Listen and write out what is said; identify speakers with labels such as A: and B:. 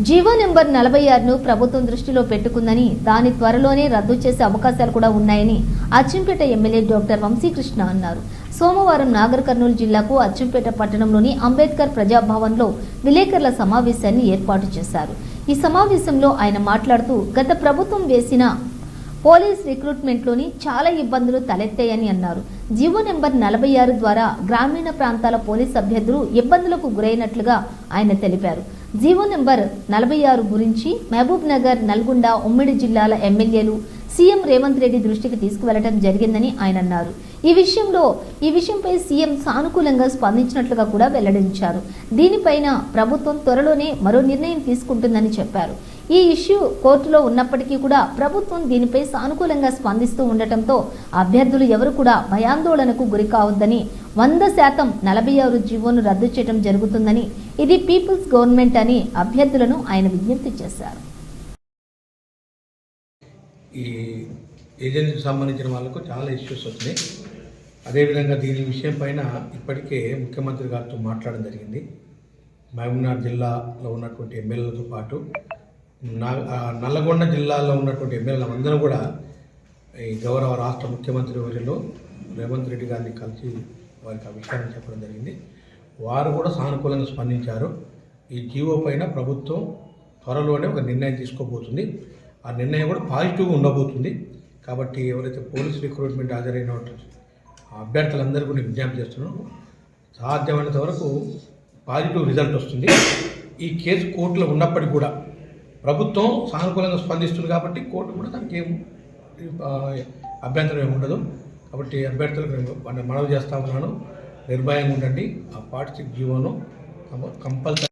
A: GO number నలభై ఆరును ప్రభుత్వం దృష్టిలో పెట్టుకుందని దాని త్వరలోనే రద్దు చేసే అవకాశాలు కూడా ఉన్నాయని అచ్చంపేట ఎమ్మెల్యే డాక్టర్ వంశీకృష్ణ అన్నారు. సోమవారం నాగర్ కర్నూలు జిల్లాకు అచ్చంపేట పట్టణంలోని అంబేద్కర్ ప్రజాభవన్లో విలేకరుల సమావేశాన్ని ఏర్పాటు చేశారు. ఈ సమావేశంలో ఆయన మాట్లాడుతూ గత ప్రభుత్వం వేసిన పోలీస్ రిక్రూట్మెంట్లోని చాలా ఇబ్బందులు తలెత్తాయని అన్నారు. జీవో నెంబర్ నలభై ఆరు ద్వారా గ్రామీణ ప్రాంతాల పోలీస్ అభ్యర్థులు ఇబ్బందులకు గురైనట్లుగా ఆయన తెలిపారు. జీవో నెంబర్ నలభై ఆరు గురించి మహబూబ్ నగర్ నల్గొండ ఉమ్మడి జిల్లాల ఎమ్మెల్యేలు సీఎం రేవంత్ రెడ్డి దృష్టికి తీసుకువెళ్ళడం జరిగిందని ఆయన అన్నారు. ఈ విషయంలో ఈ విషయంపై సీఎం సానుకూలంగా స్పందించినట్లుగా కూడా వెల్లడించారు. దీనిపైన ప్రభుత్వం త్వరలోనే మరో నిర్ణయం తీసుకుంటుందని చెప్పారు. ఈ ఇష్యూ కోర్టులో ఉన్నప్పటికీ కూడా ప్రభుత్వం దీనిపై సానుకూలంగా స్పందిస్తూ ఉండటంతో అభ్యర్థులు ఎవరు కూడా భయాందోళనకు గురి కావద్దని వంద శాతం నలభై ఆరు జీవోను రద్దు చేయడం జరుగుతుందని ఇది పీపుల్స్ గవర్నమెంట్ అని అభ్యర్థులను ఆయన విజ్ఞప్తి చేశారు.
B: ఈ ఏజెన్సీకి సంబంధించిన వాళ్ళకు చాలా ఇష్యూస్ వచ్చినాయి. అదేవిధంగా దీని విషయం పైన ఇప్పటికే ముఖ్యమంత్రి గారితో మాట్లాడడం జరిగింది. మహబూబ్నగర్ జిల్లాలో ఉన్నటువంటి ఎమ్మెల్యేలతో పాటు నా నల్లగొండ జిల్లాలో ఉన్నటువంటి ఎమ్మెల్యేలు అందరూ కూడా ఈ గౌరవ రాష్ట్ర ముఖ్యమంత్రి వర్యులు రేవంత్ రెడ్డి గారిని కలిసి వారికి ఆ విషయాన్ని చెప్పడం జరిగింది. వారు కూడా సానుకూలంగా స్పందించారు. ఈ జీవో పైన ప్రభుత్వం త్వరలోనే ఒక నిర్ణయం తీసుకోబోతుంది. ఆ నిర్ణయం కూడా పాజిటివ్గా ఉండబోతుంది. కాబట్టి ఎవరైతే పోలీస్ రిక్రూట్మెంట్ హాజరైన అభ్యర్థులందరూ కూడా విజ్ఞప్తి చేస్తున్నాను. సాధ్యమైనంత వరకు పాజిటివ్ రిజల్ట్ వస్తుంది. ఈ కేసు కోర్టులో ఉన్నప్పటికీ కూడా ప్రభుత్వం సానుకూలంగా స్పందిస్తుంది కాబట్టి కోర్టు కూడా దానికి ఏం అభ్యంతరం ఏమి ఉండదు. కాబట్టి అభ్యర్థులకు నేను మనవి చేస్తా ఉన్నాను. నిర్భయంగా ఉండండి. ఆ పార్టీ జీవోను కంపల్సరీ